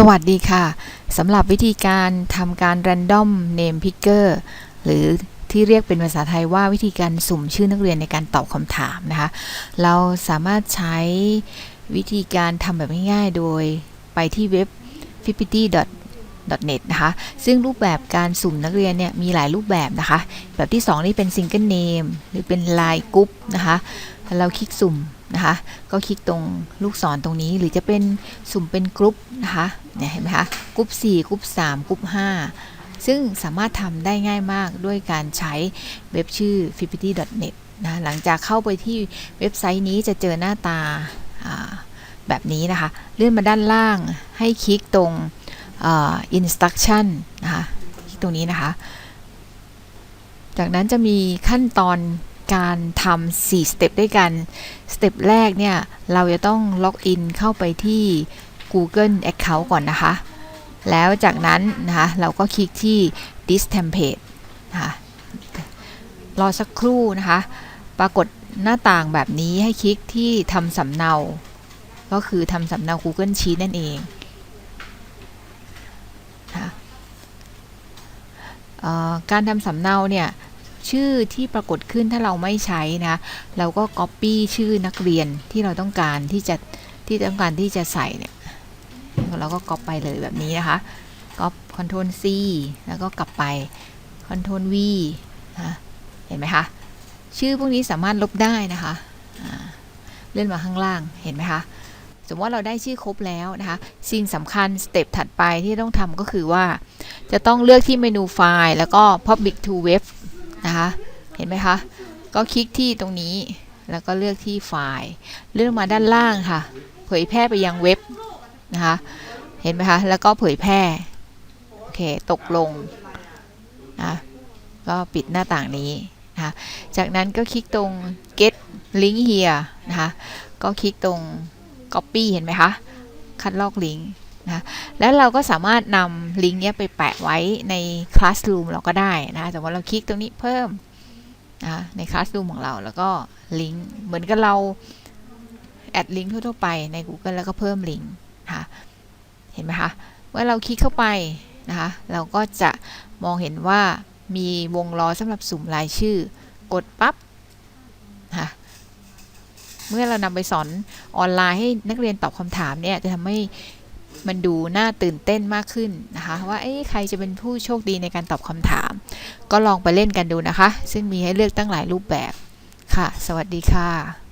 สวัสดีค่ะ สำหรับวิธีการทำการ random name picker หรือที่เรียกเป็นภาษาไทยว่าวิธีการสุ่มชื่อนักเรียนในการตอบคำถามนะคะ เราสามารถใช้วิธีการทำแบบง่ายๆ โดยไปที่เว็บ f i p i t y net นะคะ ซึ่งรูปแบบการสุ่มนักเรียนเนี่ยมีหลายรูปแบบนะคะ แบบที่ 2 นี่เป็น single name หรือเป็น line group นะคะ เราคลิกสุ่ม นะคะ ก็คลิกตรงลูกศรตรงนี้หรือจะเป็นสุ่มเป็นกรุ๊ปนะคะเนี่ยเห็นไหมคะกรุ๊ป4กรุ๊ป3กรุ๊ป5ซึ่งสามารถทำได้ง่ายมากด้วยการใช้เว็บชื่อ f i p i t y net นะหลังจากเข้าไปที่เว็บไซต์นี้จะเจอหน้าตาแบบนี้นะคะ เลื่อนมาด้านล่างให้คลิกตรงอ่า instruction นะคะ คลิกตรงนี้นะคะ จากนั้นจะมีขั้นตอน การทำ4สเต็ปด้วยกัน สเต็ปแรกเนี่ย เราจะต้องล็อกอินเข้าไปที่ Google Account ก่อนนะคะ แล้วจากนั้นนะคะ เราก็คลิกที่ this template นะคะรอสักครู่นะคะ ปรากฏหน้าต่างแบบนี้ให้คลิกที่ทำสำเนา ก็คือทำสำเนา Google Sheet นั่นเองนะคะเอ่อการทำสำเนาเนี่ย ชื่อที่ปรากฏขึ้นถ้าเราไม่ใช้นะ เราก็ Copy ชื่อนักเรียนที่เราต้องการที่จะที่ต้องการที่จะใส่เนี่ยเราก็ Copy ไปเลยแบบนี้นะคะ Copy Ctrl C แล้วก็กลับไป Ctrl V นะเห็นไหมคะชื่อพวกนี้สามารถลบได้นะคะเลื่อนมาข้างล่างเห็นไหมคะสมมติว่าเราได้ชื่อครบแล้วนะคะ สิ่งสำคัญสเต็ปถัดไปที่ต้องทำก็คือว่า จะต้องเลือกที่เมนูไฟล์ แล้วก็ Public to Web นะคะ เห็นไหมคะ ก็คลิกที่ตรงนี้ แล้วก็เลือกที่ไฟล์ เลื่อกมาด้านล่างค่ะ เผยแพร่ไปยังเว็บนะคะ เห็นไหมคะ แล้วก็เผยแพร่ โอเค ตกลงนะก็ปิดหน้าต่างนี้นะคะจากนั้นก็คลิกตรง get link here นะคะ ก็คลิกตรง copy เห็นไหมคะ คัดลอกลิงก์ นะแล้วเราก็สามารถนำลิงก์เนี้ยไปแปะไว้ใน Classroom เราก็ได้นะแต่ว่าเราคลิกตรงนี้เพิ่มนะใน Classroom ของเราแล้วก็ลิงก์เหมือนกับเราแอดลิงก์ทั่วๆไปใน Google แล้วก็เพิ่มลิงก์นะคะเห็นไหมคะเมื่อเราคลิกเข้าไปนะคะเราก็จะมองเห็นว่ามีวงล้อสำหรับสุ่มรายชื่อกดปั๊บนะคะเมื่อเรานำไปสอนออนไลน์ให้นักเรียนตอบคำถามเนี่ยจะทำให้ มันดูน่าตื่นเต้นมากขึ้นนะคะ ว่าเอ๊ะใครจะเป็นผู้โชคดีในการตอบคำถาม ก็ลองไปเล่นกันดูนะคะ ซึ่งมีให้เลือกตั้งหลายรูปแบบค่ะ สวัสดีค่ะ